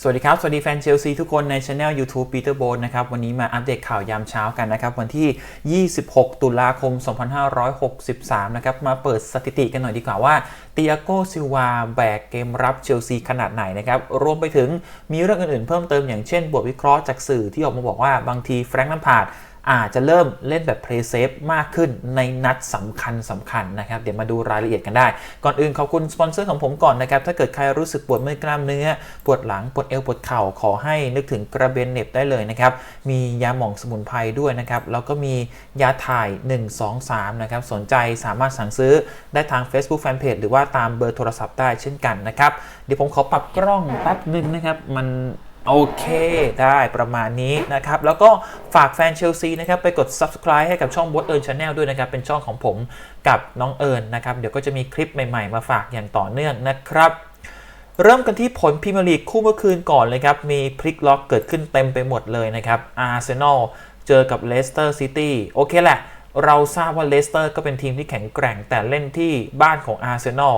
สวัสดีครับ สวัสดีแฟนเชลซีทุกคนในช anel YouTube Peter b o n นะครับ วันนี้มาอัปเดตข่าวยามเช้ากันนะครับ วันที่ 26 ตุลาคม 2563 นะครับ มาเปิดสถิติกันหน่อยดีกว่าว่าเตียโกซิวาแบกเกมรับเชลซีขนาดไหนนะครับ รวมไปถึงมีเรื่องอื่นๆเพิ่มเติมอย่างเช่น บทวิเคราะห์จากสื่อที่ออกมาบอกว่าบางทีแฟรงค์ลัมพาร์ด อาจจะเริ่มเล่นแบบ play safe มากขึ้นในนัดสำคัญสำคัญนะครับ เดี๋ยวมาดูรายละเอียดกันได้ ก่อนอื่นขอบคุณสปอนเซอร์ของผมก่อนนะครับ ถ้าเกิดใครรู้สึกปวดเมื่อยกล้ามเนื้อ ปวดหลัง ปวดเอว ปวดเข่า ขอให้นึกถึงกระเบนเน็บได้เลยนะครับ มียาหม่องสมุนไพรด้วยนะครับ แล้วก็มียาถ่าย 1 2 3 นะครับ สนใจสามารถสั่งซื้อได้ทาง Facebook Fanpage หรือว่าตามเบอร์โทรศัพท์ได้เช่นกันนะครับ เดี๋ยวผมขอปรับกล้องแป๊บนึงนะครับ มัน โอเค ได้ประมาณนี้นะครับ แล้วก็ฝากแฟนเชลซีนะครับ ไปกด subscribe ให้กับช่องบดเอิร์นชาแนลด้วยนะครับ เป็นช่องของผมกับน้องเอิญนะครับ เดี๋ยวก็จะมีคลิปใหม่ๆ มาฝากอย่างต่อเนื่องนะครับเริ่มกันที่ผลพรีเมียร์ลีกคู่เมื่อคืนก่อนเลยครับ มีพลิกล็อกเกิดขึ้นเต็มไปหมดเลยนะครับอาร์เซนอลเจอกับเลสเตอร์ซิตี้โอเคแหละ เราทราบว่าเลสเตอร์ก็เป็นทีมที่แข็งแกร่งแต่เล่นที่บ้านของอาร์เซนอล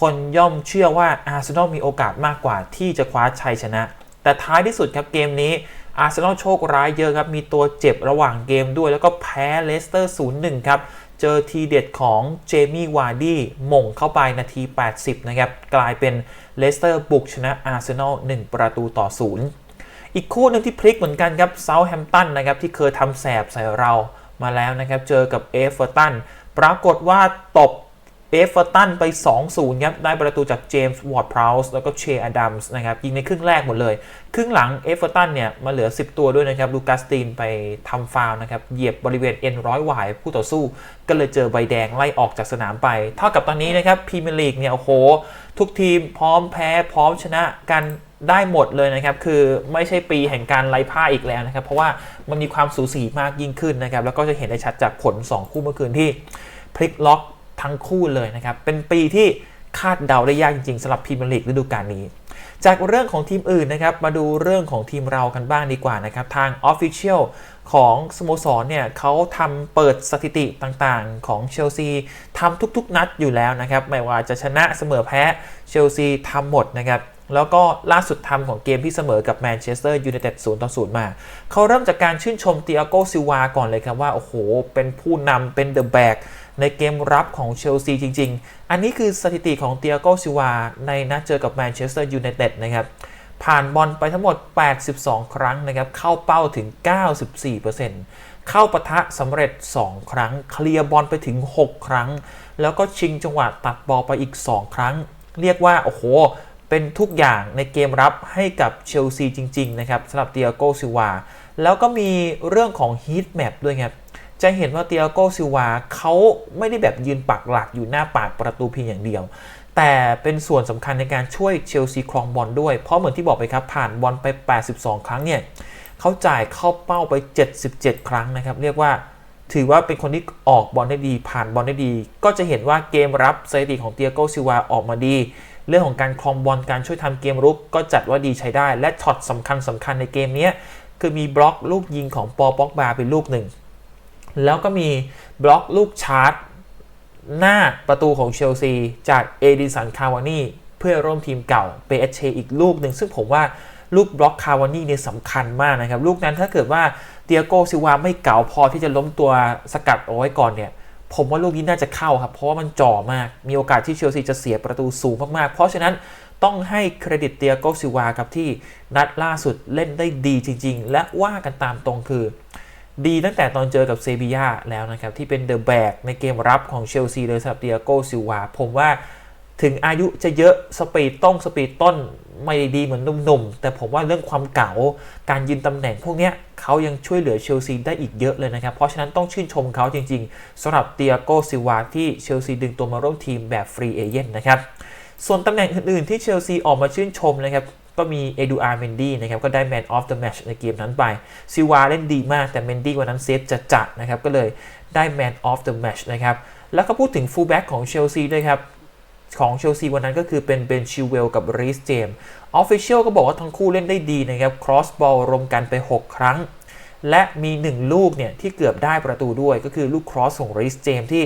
คนย่อมเชื่อว่าอาร์เซนอลมีโอกาสมากกว่าที่จะคว้าชัยชนะ แต่ท้ายที่สุดครับเกมนี้อาร์เซนอลโชคร้ายเยอะครับ มีตัวเจ็บระหว่างเกมด้วย แล้วก็แพ้เลสเตอร์ 0-1 ครับ เจอทีเด็ดของเจมี่วาร์ดี้ม่งเข้าไปนาที 80 นะครับ กลายเป็นเลสเตอร์บุกชนะอาร์เซนอล1ประตูต่อ 0 อีกคู่หนึ่งที่พลิกเหมือนกันครับเซาท์แฮมป์ตันนะครับ ที่เคยทำแสบใส่เรามาแล้วนะครับ เจอกับเอฟเวอร์ตันปรากฏว่าตบ เอฟเวอร์ตันไป 2-0 ครับ ได้ประตูจากเจมส์วอร์ดพราวส์แล้วก็เชอดัมส์นะครับ ยิงในครึ่งแรกหมดเลย ครึ่งหลังเอฟเวอร์ตันเนี่ย มาเหลือ 10 ตัวด้วยนะครับ ลูกัสตีนไปทำฟาวนะครับ เหยียบบริเวณเอ็นร้อยหวายผู้ต่อสู้ ก็เลยเจอใบแดงไล่ออกจากสนามไป เท่ากับตอนนี้นะครับพรีเมียร์ลีกเนี่ย โอ้โห ทุกทีมพร้อมแพ้พร้อมชนะกันได้หมดเลยนะครับ คือไม่ใช่ปีแห่งการไล่ผ้าอีกแล้วนะครับ เพราะว่ามันมีความสูสีมากยิ่งขึ้นนะครับ แล้วก็จะเห็นได้ชัดจากผล 2 คู่เมื่อคืนที่พลิกล็อก ทั้งคู่เลยนะครับ เป็นปีที่คาดเดาได้ยากจริงๆสำหรับพรีเมียร์ลีกฤดูกาลนี้ จากเรื่องของทีมอื่นนะครับ มาดูเรื่องของทีมเรากันบ้างดีกว่านะครับ ทาง Official ของสโมสรเนี่ยเขาทำเปิดสถิติต่างๆ ของเชลซีทำทุกๆ นัดอยู่แล้วนะครับ ไม่ว่าจะชนะเสมอแพ้เชลซีทำหมดนะครับแล้วก็ล่าสุดทำของเกมที่เสมอกับแมนเชสเตอร์ยูไนเต็ด0ต่อ0มา เขาเริ่มจากการชื่นชมเตียโกซิวาก่อนเลยครับว่า โอ้โห เป็นผู้นำเป็นเดอะแบก ในเกมรับของเชลซีจริง ๆ อันนี้คือสถิติของเตียโกซิวาในนัดเจอกับแมนเชสเตอร์ยูไนเต็ดนะครับ ผ่านบอลไปทั้งหมด 82 ครั้งนะครับ เข้าเป้าถึง 94%เข้าปะทะสำเร็จ 2 ครั้ง เคลียร์บอลไปถึง 6 ครั้ง แล้วก็ชิงจังหวะตัดบอลไปอีก 2 ครั้ง เรียกว่า โอ้โห เป็นทุกอย่างในเกมรับให้กับเชลซีจริง ๆ นะครับสำหรับเตียโกซิวาแล้วก็มีเรื่องของฮีทแมปด้วยครับ จะเห็นว่าเตียโกซิวาเขาไม่ได้แบบยืนปักหลักอยู่หน้าปากประตูเพียงอย่างเดียว แต่เป็นส่วนสำคัญในการช่วยเชลซีครองบอลด้วย เพราะเหมือนที่บอกไปครับผ่านบอลไป 82 ครั้งเนี่ยเขาจ่ายเข้าเป้าไป 77 ครั้งนะครับ เรียกว่าถือว่าเป็นคนที่ออกบอลได้ดี ผ่านบอลได้ดี ก็จะเห็นว่าเกมรับสถิติของเตียโกซิวาออกมาดี เรื่องของการครองบอลการช่วยทำเกมรุกก็จัดว่าดีใช้ได้ และช็อตสำคัญสำคัญในเกมนี้คือมีบล็อกลูกยิงของปอป็อกบาเป็นลูกหนึ่ง แล้วก็มีบล็อกลูกชาร์จ หน้าประตูของเชลซี จากเอดิสันคาวานี่เพื่อร่วมทีมเก่าเปเอชเชอีกลูกหนึ่งซึ่งผมว่าลูกบล็อกคาวานี่เนี่ยสำคัญมากนะครับ ลูกนั้นถ้าเกิดว่าเตียโกซิวาไม่เก่าพอที่จะล้มตัวสกัดเอาไว้ก่อนเนี่ยผมว่าลูกนี้น่าจะเข้าครับ เพราะว่ามันจ่อมาก มีโอกาสที่เชลซีจะเสียประตูสูงมาก ๆ เพราะฉะนั้นต้องให้เครดิตเตียโกซิวาครับที่นัดล่าสุดเล่นได้ดีจริง ๆ และว่ากันตามตรงคือ ดีตั้งแต่ตอนเจอกับเซบียาแล้วนะครับ ที่เป็นเดอะแบกในเกมรับของเชลซีเลยสำหรับเตียโกซิวาผมว่าถึงอายุจะเยอะสปีดต้องสปีดต้นไม่ดีเหมือนหนุ่มๆ แต่ผมว่าเรื่องความเก่าการยืนตำแหน่งพวกนี้เขายังช่วยเหลือเชลซีได้อีกเยอะเลยนะครับ เพราะฉะนั้นต้องชื่นชมเขาจริงๆสำหรับเตียโกซิวาที่เชลซีดึงตัวมาร่วมทีมแบบฟรีเอเจนต์นะครับส่วนตำแหน่งอื่นๆที่เชลซีออกมาชื่นชมนะครับ ก็มีเอดูอาร์เมนดี้นะครับก็ได้ Man of the Match ในเกมนั้นไปซิวาเล่นดีมากแต่เมนดี้วันนั้นเซฟจะจัดนะครับก็เลยได้ Man of the Match นะครับแล้วก็พูดถึงฟูลแบ็กของเชลซีด้วยครับของเชลซีวันนั้นก็คือเป็นเบนชิวเวลกับรีสเจมออฟฟิเชียลก็บอกว่าทั้งคู่เล่นได้ดีนะครับครอสบอลรวมกันไป 6 ครั้ง และมี 1 ลูกเนี่ยที่เกือบได้ประตูด้วยก็คือลูกครอสของรีสเจมที่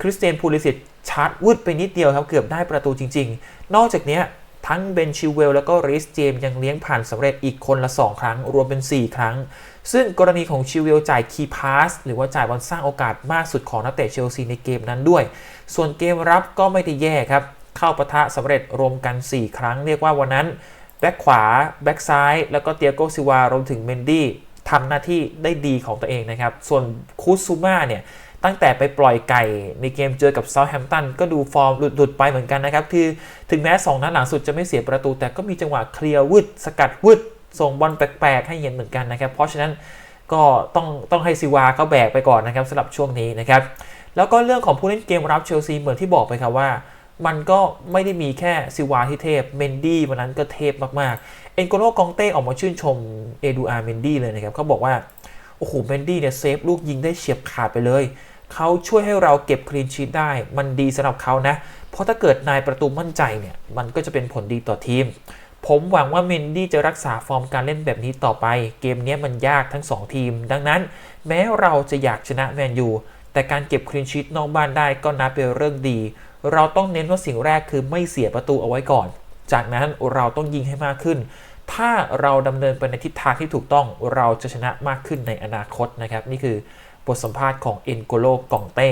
คริสเตียนพูลิสิตชาร์จวุดไปนิดเดียวครับ เกือบได้ประตูจริง ๆ นอกจากนี้ ทั้งเบนชิวเวลแล้วก็ริสเจมยังเลี้ยงผ่านสำเร็จอีกคนละ 2 ครั้ง รวมเป็น 4 ครั้ง ซึ่งกรณีของชิวเวลจ่ายคีย์พาสหรือว่าจ่ายบอลสร้างโอกาสมากสุดของนักเตะเชลซีในเกมนั้นด้วย ส่วนเกมรับก็ไม่ได้แย่ครับ เข้าปะทะสำเร็จรวมกัน 4 ครั้ง เรียกว่าวันนั้นแบ็กขวาแบ็กซ้าย แล้วก็เตียโกซิวารวมถึงเมนดี้ทำหน้าที่ได้ดีของตัวเองนะครับ ส่วนคูซูมาเนี่ย ตั้งแต่ไปปล่อยไก่ในเกมเจอกับเซาท์แฮมป์ตันก็ดูฟอร์มหลุดๆไปเหมือนกันนะครับ คือถึงแม้ 2 นัดหลังสุดจะไม่เสียประตู แต่ก็มีจังหวะเคลียร์วืดสกัดวืดส่งบอลแปลกๆ ให้เห็นเหมือนกันนะครับ เพราะฉะนั้นก็ต้องต้องให้ซิวาเขาแบกไปก่อนนะครับสำหรับช่วงนี้นะครับ แล้วก็เรื่องของผู้เล่นเกมรับเชลซีเหมือนที่บอกไปครับว่า มันก็ไม่ได้มีแค่ซิวาที่เทพเมนดี้วันนั้นก็เทพมากๆ เอ็นโกโลกองเต้ออกมาชื่นชมเอดูอาร์เมนดี้เลยนะครับเขาบอกว่าโอ้โหเมนดี้เนี่ยเซฟลูกยิงได้เฉียบขาดไปเลย เขาช่วยให้เราเก็บคลีนชีตได้ มันดีสำหรับเขานะ เพราะถ้าเกิดนายประตูมั่นใจเนี่ย มันก็จะเป็นผลดีต่อทีม ผมหวังว่าเมนดี้จะรักษาฟอร์มการเล่นแบบนี้ต่อไป เกมนี้มันยากทั้ง 2 ทีม ดังนั้น แม้เราจะอยากชนะแมนยูแต่การเก็บคลีนชีตนอกบ้านได้ก็นับเป็นเรื่องดี เราต้องเน้นว่าสิ่งแรกคือไม่เสียประตูเอาไว้ก่อน จากนั้นเราต้องยิงให้มากขึ้นถ้าเราดำเนินไปในทิศทางที่ถูกต้องเราจะชนะมากขึ้นในอนาคตนะครับ นี่คือ บทสัมภาษณ์ของเอ็นโกโลกองเต้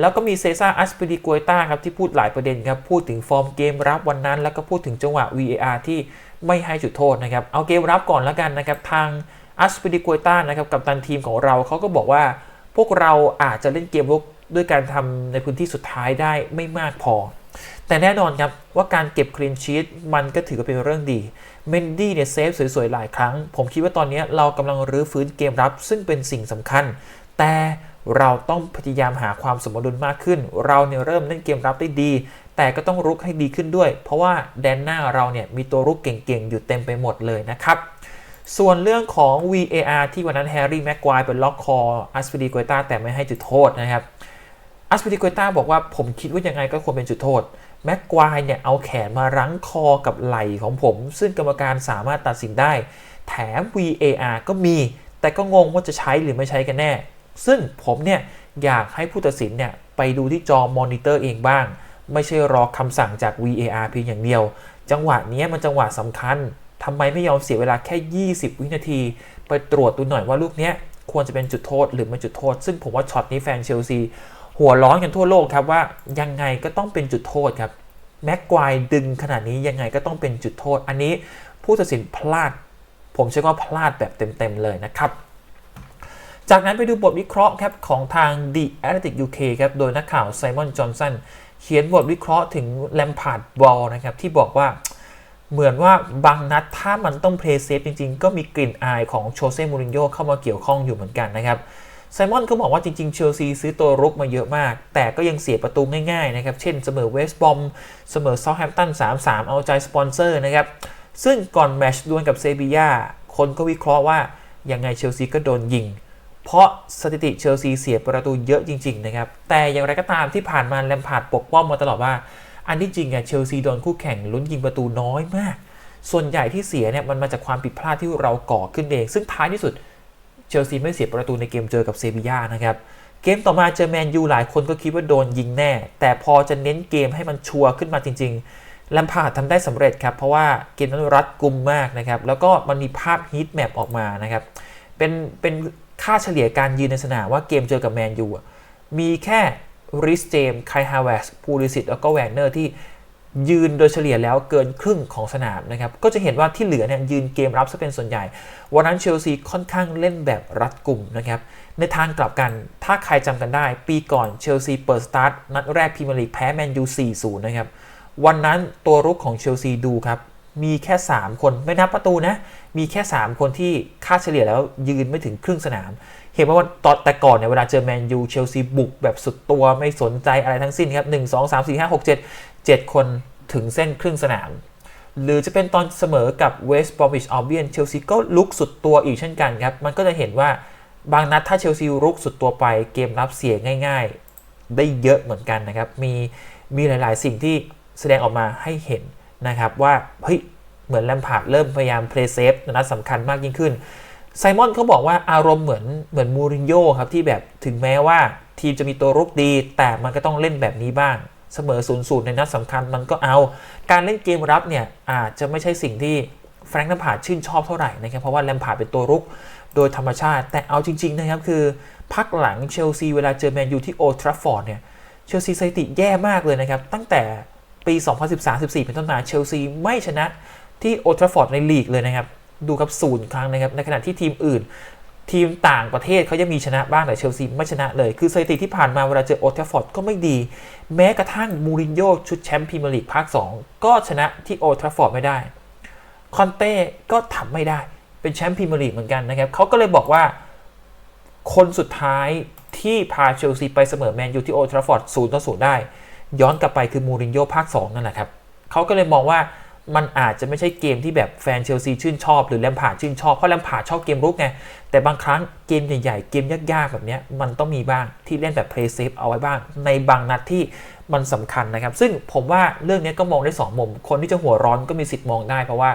แล้วก็มีเซซ่าอัสปิดิกวยต้าครับที่พูดหลายประเด็นครับพูดถึงฟอร์มเกมรับวันนั้น แล้วก็พูดถึงจังหวะ VAR ที่ไม่ให้จุดโทษนะครับเอาเกมรับก่อนแล้วกันนะครับทางอัสปิดิกวยต้านะครับกับตันทีมของเราเขาก็บอกว่า พวกเราอาจจะเล่นเกมรุกด้วยการทำในพื้นที่สุดท้ายได้ไม่มากพอ แต่แน่นอนครับว่าการเก็บคลีนชีตมันก็ถือว่าเป็นเรื่องดีเมนดี้เนี่ยเซฟสวยๆ หลายครั้ง ผมคิดว่าตอนนี้เรากำลังรื้อฟื้นเกมรับ ซึ่งเป็นสิ่งสำคัญ แต่เราต้องพยายามหาความสมดุลมากขึ้น เราเนี่ยเริ่มเล่นเกมรับได้ดี แต่ก็ต้องรุกให้ดีขึ้นด้วย เพราะว่าแดนหน้าเราเนี่ยมีตัวรุกเก่งๆ อยู่เต็มไปหมดเลยนะครับ ส่วนเรื่องของ VAR ที่วันนั้นแฮร์รี่แม็กควายเป็นล็อกคออัสปิดีโกต้าแต่ไม่ให้จุดโทษนะครับอัสปิดีโกต้าบอกว่าผมคิดว่ายังไงก็ควรเป็นจุดโทษแม็กควายเนี่ยเอาแขนมารั้งคอกับไหล่ของผม ซึ่งกรรมการสามารถตัดสินได้ แถม VAR ก็มี แต่ก็งงว่าจะใช้หรือไม่ใช้กันแน่ ซึ่งผมเนี่ยอยากให้ผู้ตัดสินเนี่ยไปดูที่จอมอนิเตอร์เองบ้าง ไม่ใช่รอคำสั่งจาก VAR เพียงอย่างเดียว จังหวะนี้มันจังหวะสำคัญทำไมไม่ยอมเสียเวลาแค่ 20 วินาที ไปตรวจดูหน่อยว่าลูกนี้ควรจะเป็นจุดโทษหรือไม่จุดโทษ ซึ่งผมว่าช็อตนี้แฟนเชลซีหัวร้อนกันทั่วโลกครับว่ายังไงก็ต้องเป็นจุดโทษครับแม็กควายดึงขนาดนี้ยังไงก็ต้องเป็นจุดโทษ อันนี้ผู้ตัดสินพลาด ผมเชื่อว่าพลาดแบบเต็มๆเลยนะครับ จากนั้นไปดูบทวิเคราะห์ครับของทาง The Athletic UK ครับโดยนักข่าวไซมอนจอห์นสันเขียนบทวิเคราะห์ถึงแลมพาร์ดบอลนะครับที่บอกว่าเหมือนว่าบางนัดถ้ามันต้องเพลย์เซฟจริงๆ ก็มีกลิ่นอายของโชเซ่มูรินโญ่เข้ามาเกี่ยวข้องอยู่เหมือนกันนะครับไซมอนก็บอกว่าจริงๆเชลซีซื้อตัวรุกมาเยอะมาก แต่ก็ยังเสียประตูง่ายๆนะครับ เช่นเสมอเวสต์บอมเสมอเซาท์แฮมป์ตัน 3-3 เอาใจสปอนเซอร์นะครับ ซึ่งก่อนแมชดวลกับเซบียาคนก็วิเคราะห์ว่ายังไงเชลซีก็โดนยิง เพราะสถิติเชลซีเสียประตูเยอะจริง ๆ นะครับ แต่อย่างไรก็ตามที่ผ่านมาแลมพาร์ดปกป้องมาตลอดว่า อันที่จริงอะเชลซีโดนคู่แข่งลุ้นยิงประตูน้อยมาก ส่วนใหญ่ที่เสียเนี่ยมันมาจากความผิดพลาดที่เราก่อขึ้นเอง ซึ่งท้ายที่สุดเชลซีไม่เสียประตูในเกมเจอกับเซบีย่านะครับ เกมต่อมาเจอแมนยูหลายคนก็คิดว่าโดนยิงแน่ แต่พอจะเน้นเกมให้มันชัวร์ขึ้นมาจริง ๆแลมพาร์ดทำได้สำเร็จครับ เพราะว่าเกมนั้นรัดกุมมากนะครับ แล้วก็มันมีภาพฮีทแมปออกมานะครับ เป็น เป็น ค่าเฉลี่ยการยืนในสนามว่าเกมเจอกับแมนยูมีแค่ริสเจมไคฮาวเวสพูลิสิตแล้วก็แวนเนอร์ที่ยืนโดยเฉลี่ยแล้วเกินครึ่งของสนามนะครับ ก็จะเห็นว่าที่เหลือเนี่ยยืนเกมรับซะเป็นส่วนใหญ่ วันนั้นเชลซีค่อนข้างเล่นแบบรัดกลุ่มนะครับ ในทางกลับกันถ้าใครจำกันได้ ปีก่อนเชลซีเปิดสตาร์ทนัดแรกพรีเมียร์ลีกแพ้แมนยู 4-0 นะครับ วันนั้นตัวรุกของเชลซีดูครับ มีแค่ 3 คนไม่นับประตูนะ มีแค่ 3 คนที่ค่าเฉลี่ยแล้วยืนไม่ถึงครึ่งสนาม เห็นว่าตอนแต่ก่อนเนี่ยเวลาเจอแมนยูเชลซีบุกแบบสุดตัวไม่สนใจอะไรทั้งสิ้นครับ1 2 3 4 5 6 7 7คนถึงเส้นครึ่งสนาม หรือจะเป็นตอนเสมอกับเวสต์บอมิชอัลเบียนเชลซีก็ลุกสุดตัวอีกเช่นกันครับ มันก็จะเห็นว่าบางนัดถ้าเชลซีลุกสุดตัวไปเกมรับเสียง่าย ๆ ได้เยอะเหมือนกันนะครับ มีมีหลาย ๆ สิ่งที่แสดงออกมาให้เห็น นะครับว่าเฮ้ยเหมือนแลมพาร์ดเริ่มพยายามเพลย์เซฟนัดสำคัญมากยิ่งขึ้นไซมอนเขาบอกว่าอารมณ์เหมือนเหมือนมูรินโญ่ครับที่แบบถึงแม้ว่าทีมจะมีตัวรุกดี แต่มันก็ต้องเล่นแบบนี้บ้าง เสมอ0ูนย์ในนัดสำคัญมันก็เอา การเล่นเกมรับเนี่ยอาจจะไม่ใช่สิ่งที่แฟรงค์แลมพาร์ดชื่นชอบเท่าไหร่นะครับเพราะว่าแลมพาร์ดเป็นตัวรุกโดยธรรมชาติ แต่เอาจริง ๆ นะครับคือ พักหลังเชลซีเวลาเจอแมนยูที่โอทราฟอร์ดเนี่ยเชลซีสถิติแย่มากเลยนะครับตั้งแต่ ปี 2013-14 เป็นต้นมาเชลซีไม่ชนะที่โอทราฟอร์ดในลีกเลยนะครับ ดูครับศูนย์ครั้งนะครับ ในขณะที่ทีมอื่น ทีมต่างประเทศเขายังมีชนะบ้างแต่เชลซีไม่ชนะเลย คือสถิติที่ผ่านมาเวลาเจอโอทราฟอร์ดก็ไม่ดี แม้กระทั่งมูรินโญ่ชุดแชมป์พรีเมียร์ลีกภาค 2 ก็ชนะที่โอทราฟอร์ดไม่ได้ คอนเต้ก็ทำไม่ได้ เป็นแชมป์พรีเมียร์ลีกเหมือนกันนะครับเขาก็เลยบอกว่า คนสุดท้ายที่พาเชลซีไปเสมอแมนยูที่โอทราฟอร์ดศูนย์ต่อศูนย์ได้ ย้อนกลับไปคือมูรินโญ่ภาค2นั่นแหละครับเขาก็เลยมองว่ามันอาจจะไม่ใช่เกมที่แบบแฟนเชลซีชื่นชอบหรือแลมพาร์ชื่นชอบ เพราะแลมพาร์ชอบเกมรุกไง แต่บางครั้งเกมใหญ่ๆ เกมยากๆ แบบนี้มันต้องมีบ้างที่เล่นแบบเพลย์เซฟเอาไว้บ้าง ในบางนัดที่มันสำคัญนะครับ ซึ่งผมว่าเรื่องนี้ก็มองได้สองมุม คนที่จะหัวร้อนก็มีสิทธิ์มองได้เพราะว่า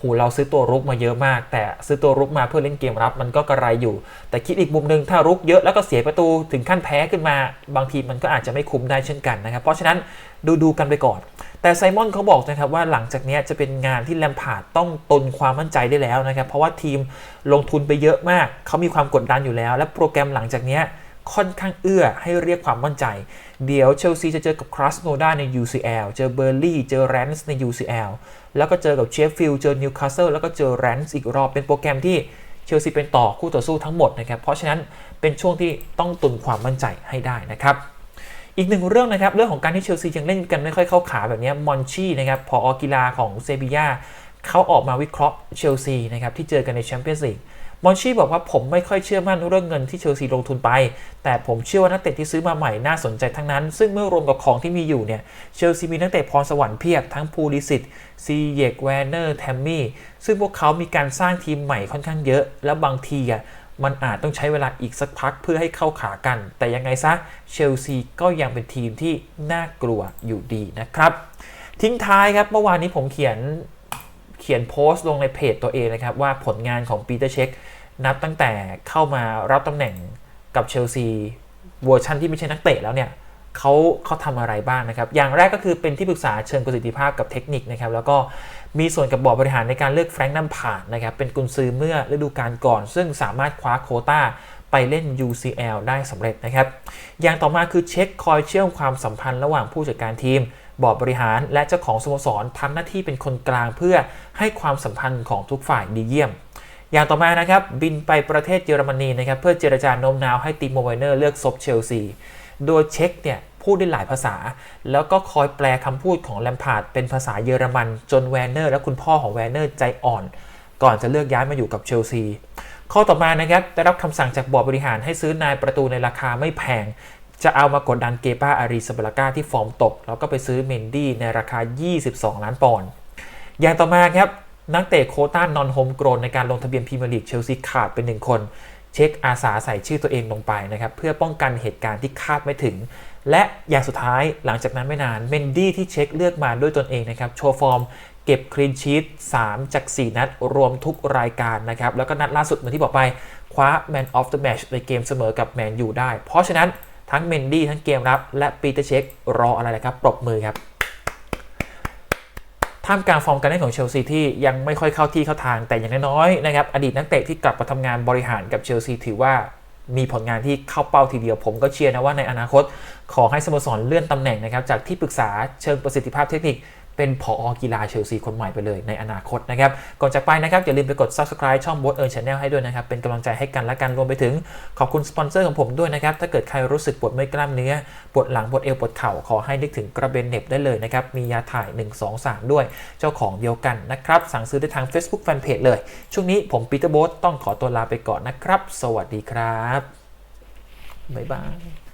หูเราซื้อตัวรุกมาเยอะมาก แต่ซื้อตัวรุกมาเพื่อเล่นเกมรับมันก็กระไรอยู่ แต่คิดอีกมุมหนึ่งถ้ารุกเยอะแล้วก็เสียประตูถึงขั้นแพ้ขึ้นมา บางทีมันก็อาจจะไม่คุ้มได้เช่นกันนะครับ เพราะฉะนั้นดูดูกันไปก่อน แต่ไซมอนเขาบอกนะครับว่าหลังจากนี้จะเป็นงานที่แลมพาร์ดต้องตนความมั่นใจได้แล้วนะครับ เพราะว่าทีมลงทุนไปเยอะมาก เขามีความกดดันอยู่แล้ว และโปรแกรมหลังจากนี้ ค่อนข้างเอื้อให้เรียกความมั่นใจ เดี๋ยวเชลซีจะเจอกับคราสโนดาใน UCL เจอเบอร์ลี่เจอแรนส์ใน UCL แล้วก็เจอกับเชฟฟิลด์เจอนิวคาสเซิลแล้วก็เจอแรนส์อีกรอบเป็นโปรแกรมที่เชลซีเป็นต่อคู่ต่อสู้ทั้งหมดนะครับ เพราะฉะนั้นเป็นช่วงที่ต้องตุนความมั่นใจให้ได้นะครับ อีกหนึ่งเรื่องนะครับเรื่องของการที่เชลซียังเล่นกันไม่ค่อยเข้าขาแบบนี้มอนชี่นะครับพออกีฬาของเซบียาเขาออกมาวิเคราะห์เชลซีนะครับที่เจอกันในแชมเปี้ยนส์ลีก มอนชีบอกว่าผมไม่ค่อยเชื่อมั่นเรื่องเงินที่เชลซีลงทุนไป แต่ผมเชื่อว่านักเตะที่ซื้อมาใหม่น่าสนใจทั้งนั้น ซึ่งเมื่อรวมกับของที่มีอยู่เนี่ยเชลซีมีนักเตะพรสวรรค์เพียบทั้งพูลิสิตซีเยกแวนเนอร์แทมมี่ซึ่งพวกเขามีการสร้างทีมใหม่ค่อนข้างเยอะ และบางทีอะมันอาจต้องใช้เวลาอีกสักพักเพื่อให้เข้าขากัน แต่ยังไงซะเชลซีก็ยังเป็นทีมที่น่ากลัวอยู่ดีนะครับ ทิ้งท้ายครับเมื่อวานนี้ผมเขียน เขียนโพสต์ลงในเพจตัวเองนะครับ ว่าผลงานของปีเตอร์เช็คนับตั้งแต่เข้ามารับตำแหน่งกับเชลซีเวอร์ชันที่ไม่ใช่นักเตะแล้วเนี่ยเขาเขาทำอะไรบ้างนะครับ อย่างแรกก็คือเป็นที่ปรึกษาเชิงประสิทธิภาพกับเทคนิคนะครับ แล้วก็มีส่วนกับบอร์ดบริหารในการเลือกแฟรงค์นัมผ่านนะครับ เป็นกุนซือเมื่อฤดูกาลก่อน ซึ่งสามารถคว้าโคต้าไปเล่น UCL ได้สำเร็จนะครับ อย่างต่อมาคือเช็คคอยเชื่อมความสัมพันธ์ระหว่างผู้จัดการทีม บอร์ดบริหาร และเจ้าของสโมสรทำหน้าที่เป็นคนกลางเพื่อให้ความสัมพันธ์ของทุกฝ่ายดีเยี่ยม อย่างต่อมานะครับบินไปประเทศเยอรมนีนะครับเพื่อเจรจาโน้มน้าวให้ติโมไวเนอร์เลือกซบเชลซีโดยเช็คเนี่ยพูดได้หลายภาษา แล้วก็คอยแปลคำพูดของแลมพาร์ดเป็นภาษาเยอรมัน จนแวนเนอร์และคุณพ่อของแวนเนอร์ใจอ่อน ก่อนจะเลือกย้ายมาอยู่กับเชลซีข้อต่อมานะครับได้รับคำสั่งจากบอร์ดบริหารให้ซื้อนายประตูในราคาไม่แพง จะเอามากดดันเกปาอารีสบาลากาที่ฟอร์มตก แล้วก็ไปซื้อเมนดี้ในราคา 22 ล้านปอนด์อย่างต่อมาครับ นักเตะโคต้านอนโฮมโกรนในการลงทะเบียนพรีเมียร์ลีกเชลซีขาดเป็นหนึ่งคน เช็คอาสาใส่ชื่อตัวเองลงไปนะครับเพื่อป้องกันเหตุการณ์ที่คาดไม่ถึง และอย่างสุดท้ายหลังจากนั้นไม่นานเมนดี้ที่เช็คเลือกมาด้วยตนเองนะครับโชว์ฟอร์มเก็บคลีนชีต3 จาก 4 นัด รวมทุกรายการนะครับ แล้วก็นัดล่าสุดเหมือนที่บอกไป คว้า Man of the Match ในเกมเสมอกับแมนยูได้ เพราะฉะนั้น ทั้งเมนดี้ทั้งเกมรับ และปีเตอร์เช็ครออะไรนะครับ ปรบมือครับท่ามกลางฟอร์มการเล่นของเชลซีที่ยังไม่ค่อยเข้าที่เข้าทางแต่อย่างน้อยๆนะครับอดีตนักเตะที่กลับมาทำงานบริหารกับเชลซีถือว่ามีผลงานที่เข้าเป้าทีเดียวผมก็เชียร์นะว่าในอนาคต ขอให้สโมสรเลื่อนตำแหน่งนะครับจากที่ปรึกษาเชิงประสิทธิภาพเทคนิค เป็นผออกีฬาเชลซีคนใหม่ไปเลยในอนาคตนะครับ ก่อนจากไปนะครับ อย่าลืมไปกด subscribe ช่อง b o สเอิร์นชาแนลให้ด้วยนะครับ เป็นกำลังใจให้กันและกันรวมไปถึงขอบคุณสปอนเซอร์ของผมด้วยนะครับ ถ้าเกิดใครรู้สึกปวดเมื่อยกล้ามเนื้อ ปวดหลัง ปวดเอว ปวดเข่า ขอให้นึกถึงกระเบนเหน็บได้เลยนะครับ มียาถ่าย 1 2 3 ด้วย เจ้าของเดียวกันนะครับ สั่งซื้อได้ทาง Facebook Fanpage เลย ช่วงนี้ผมปีเตอร์โบ๊ทต้องขอตัวลาไปก่อนนะครับ สวัสดีครับบ๊ายบาย